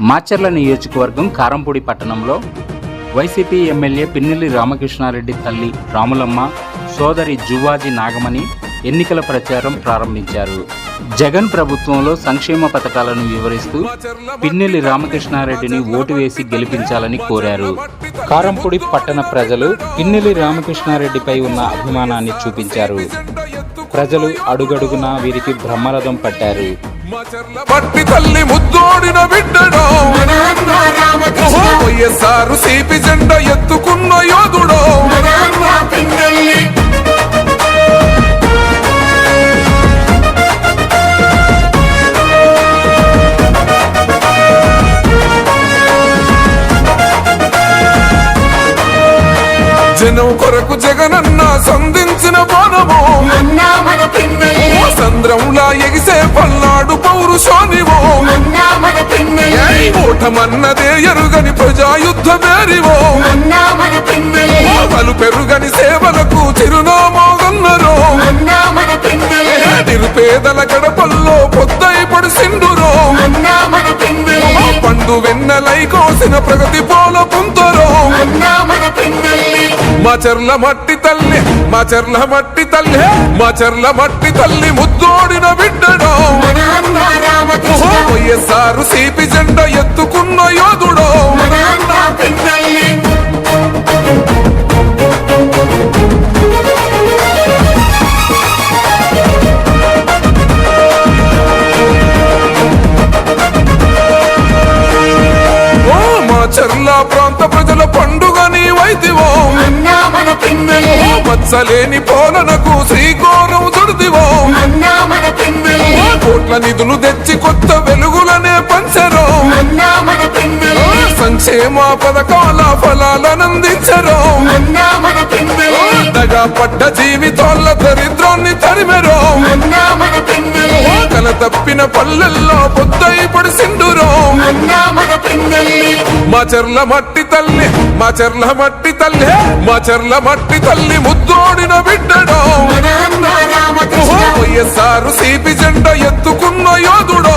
మాచర్ల నియోజకవర్గం కారంపూడి పట్టణంలో YCP MLA Pinnelli Ramakrishna Reddy తల్లి రాములమ్మ సోదరి జువాజీ నాగమణి ఎన్నికల ప్రచారం ప్రారంభించారు. జగన్ ప్రభుత్వంలో సంక్షేమ పథకాలను వివరిస్తూ పిన్నెల్లి రామకృష్ణారెడ్డిని ఓటు వేసి గెలిపించాలని కోరారు. కారంపూడి పట్టణ ప్రజలు పిన్నెల్లి రామకృష్ణారెడ్డిపై ఉన్న అభిమానాన్ని చూపించారు. ప్రజలు అడుగడుగునా వీరికి బ్రహ్మరథం పట్టారు. పట్టి తల్లి ముద్దోడిన బిడ్డడో? వైఎస్ఆర్ సిపి జెండా ఎత్తుకున్న యోధుడో? జనం కొరకు జగనన్న సంధించిన బాణము. సంద్రంలా ఎగిసే పల్నాడు పౌరుషోనివో. ఓటమన్నదే ఎరుగని ప్రజాయుద్ధ మేరివో పలు పెరుగని సేవలకు చిరునామాగన్నరో. నిరుపేదల గడపల్లో పొద్దై పడిసిండురో. పండు వెన్నెలై కోసిన ప్రగతి పోల పుంతరో మా చెర్ల మట్టి తల్లి మా చెర్ల మట్టి తల్లి మా చెర్ల మట్టి తల్లి ముద్దోడిన బిడ్డడో. వైఎస్ఆర్ సిపి జెండా ఎత్తుకున్న యోధుడో. ప్రాంత ప్రజల పండుగ నీవైతివో మచ్చలేని పోలనకు శ్రీకోరం చుడిదివో కోట్ల నిధులు తెచ్చి కొత్త వెలుగులనే పంచరో. సంక్షేమ పథకాల ఫలాలనందించరో అనగా పడ్డ జీవితోళ్ళ దరిద్రాన్ని తరిమెరో. కల తప్పిన పల్లెల్లో పొద్దై పడిసిండురో మా చెర్ల మట్టి తల్లి మా చెర్ల మట్టి తల్లి మా చెర్ల మట్టి తల్లి ముద్దోడిన బిడ్డడో. వైఎస్ఆర్ సిపి జెండ ఎత్తుకున్న యోధుడో.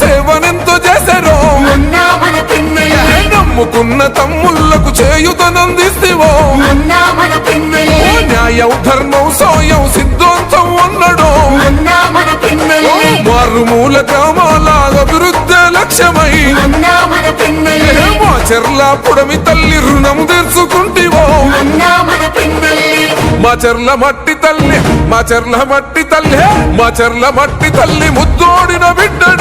సేవనెంతో చేశారో? నమ్ముకున్న తమ్ముళ్ళకు చేయుతనందిస్తేవో? న్యాయం ధర్మం సోయం సిద్ధాంతం అన్నడో మారుమూల గ్రామాల అభివృద్ధి లక్ష్యమై? మా చెర్ల పుడమి తల్లి రుణం తీర్చుకుంటివో? మా చెర్ల మట్టి తల్లి మా చెర్ల మట్టి తల్లి మా చెర్ల మట్టి తల్లి ముద్దోడిన బిడ్డడో ఓహో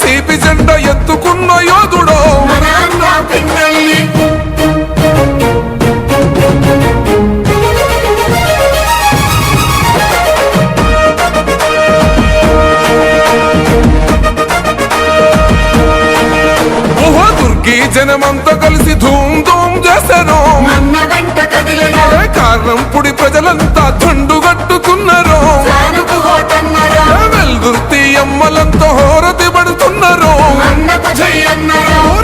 సిపి జెండా ఎత్తుకున్న యోధుడో. జనమంతా కలిసి ధూమ్ ధూమ్ చేశారు కారణం పుడి ప్రజలంతా తండుగట్టుకున్నారు ఏ వెల్దుర్తి అమ్మలంతా హోరతి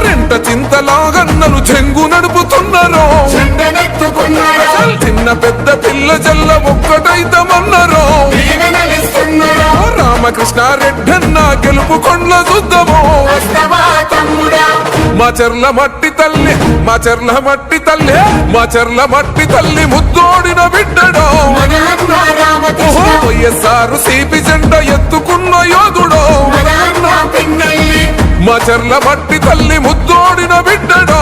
రెంట చింతలాగన్నలు చెంగు నడుపుతున్నారు. చిన్న పెద్ద పిల్ల జల్ల ఒక్కటైతమన్నారు. రామకృష్ణారెడ్డన్న గెలుపు కొండ్ల దుద్దము. వస్తవా తమ్ముడా. మా చెర్ల మట్టి తల్లి మా చెర్ల మట్టి తల్లి మా చెర్ల మట్టి తల్లి ముద్దోడిన బిడ్డడో. రామకృష్ణ. వైఎస్ఆర్ సిపి జెండ ఎత్తుకున్న యోధుడో. మా చెర్ల మట్టి తల్లి ముద్దోడిన బిడ్డడో.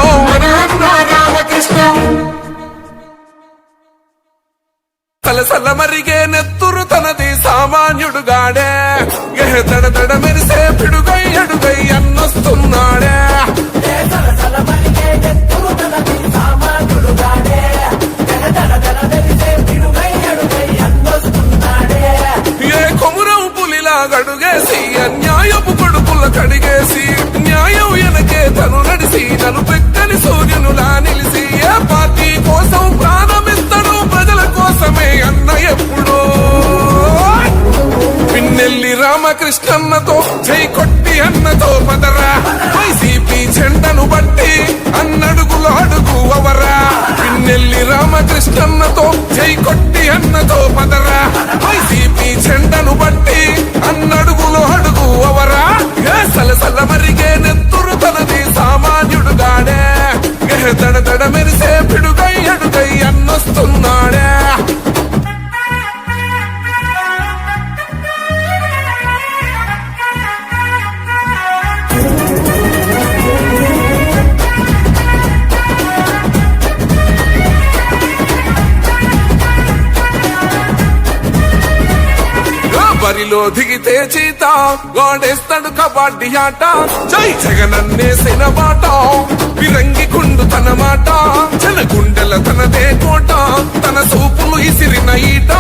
సలసల మరిగే నెత్తురు తనది సామాన్యుడుగాడే. ఏ దడ దడ రామకృష్ణన్నతో జై కొట్టి అన్నతో పదరా. వైసీపీ జెండను బట్టి అన్నడుగులు అడుగు అవరా. పిన్నెల్లి రామకృష్ణన్నతో జై కొట్టి అన్నతో పదరా. వైసీపీ జెండను బట్టి అన్నడుగులు అడుగు అవరా. సలసల మరిగే నెత్తురు తనది సామాన్యుడుగానే. దడ దడ మెరిసే పిడుగై అడుగై అన్నొస్తున్నాడే. బరిలో దిగితే చీత. వాడేస్తాడు కబడ్డీ ఆట. జై జగనన్నేసిన మాట విరంగి కుండు తన మాట. జన గుండెల తనదే కోట. తన సూపులు ఇసిరిన ఈట.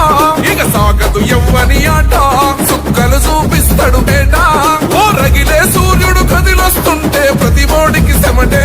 ఇక సాగదు ఎవ్వని ఆట. సుక్కలు చూపిస్తాడు బేట ఓ రగిలే సూర్యుడు కదిలొస్తుంటే ప్రతి బోడికి సెమటే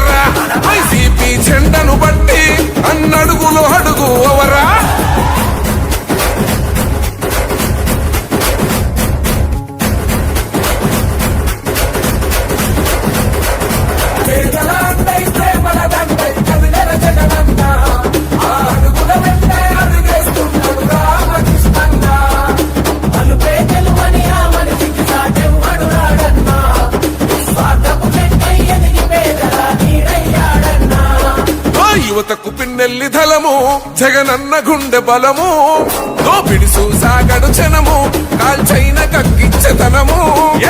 యువతకు పిన్నెల్లి ధలము జగనన్న గుండె బలము దోపిడి సాగడు జనము కాల్చైన కక్కిచ్చతనము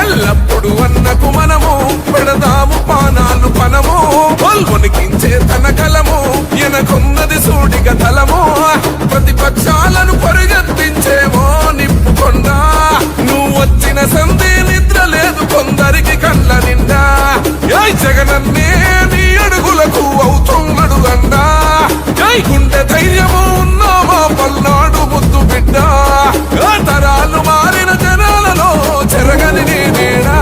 ఎల్లప్పుడు అన్నకు మనము పెడదాము పానాలు పనము పొల్వనికించే తన కలము ఎనకున్నది సూడిగ తలము ప్రతిపక్షాలను పరిగెత్తించేమో నిప్పుకొండా. నువ్వు వచ్చిన సంధి నిద్ర లేదు కొందరికి జగనన్నే నీ అడుగులకు అవుతున్నాడు అండా జై గుండె ధైర్యము ఉన్నామా పల్నాడు ముద్దు బిడ్డ? తరాలు మారిన జనాలలో చెరగని నీ నీడా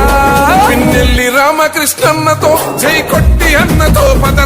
పిన్నెల్లి రామకృష్ణన్నతో జై కొట్టి అన్నతో పదరా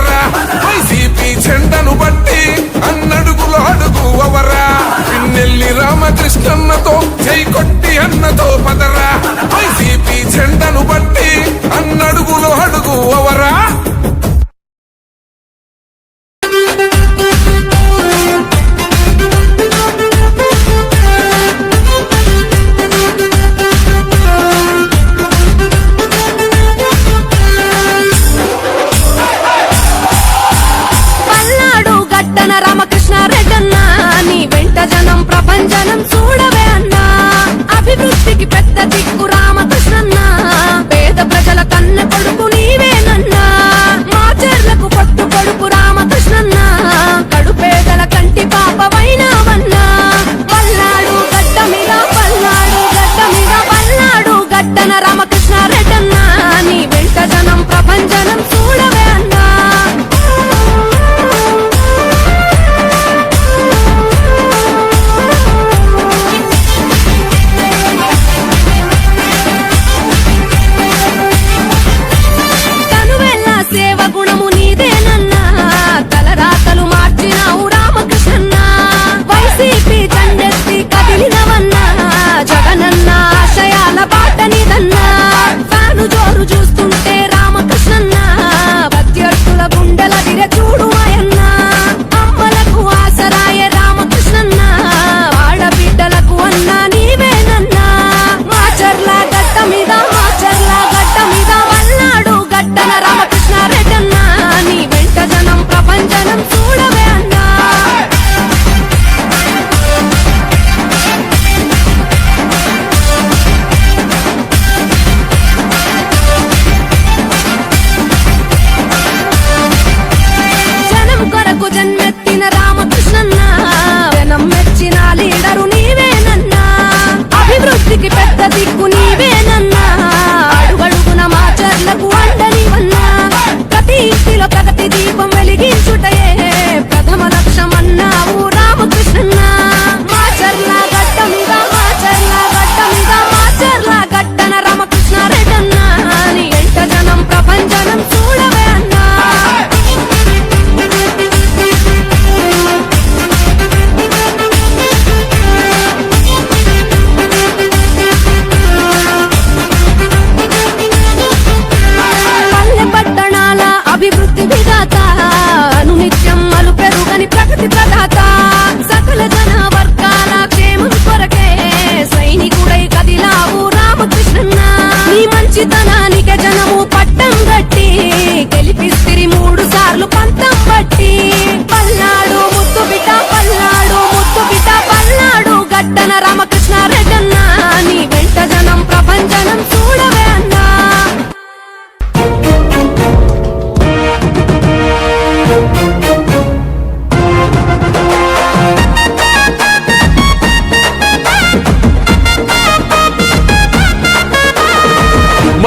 జనం చూడవే అన్నా. అభివృద్ధికి పెద్ద దిక్కు రామకృష్ణన్న. పేద ప్రజల కన్న కొడుకు నీవేనన్నా. మా పట్టు కొట్టు కొడుకు రామకృష్ణన్న. కడు పేదల కంటి పాపమైనావన్నా పల్లాడు గడ్డ మీద పల్లాడు గడ్డ మీద పల్లాడు గడ్డన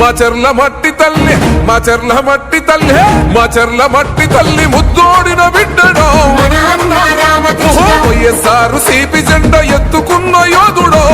మా చెర్ల మట్టి తల్లి మా చెర్ల మట్టి తల్లి మా చెర్ల మట్టి తల్లి ముద్దోడిన బిడ్డడో వైఎస్ఆర్ సిపి జెండ ఎత్తుకున్న యోధుడో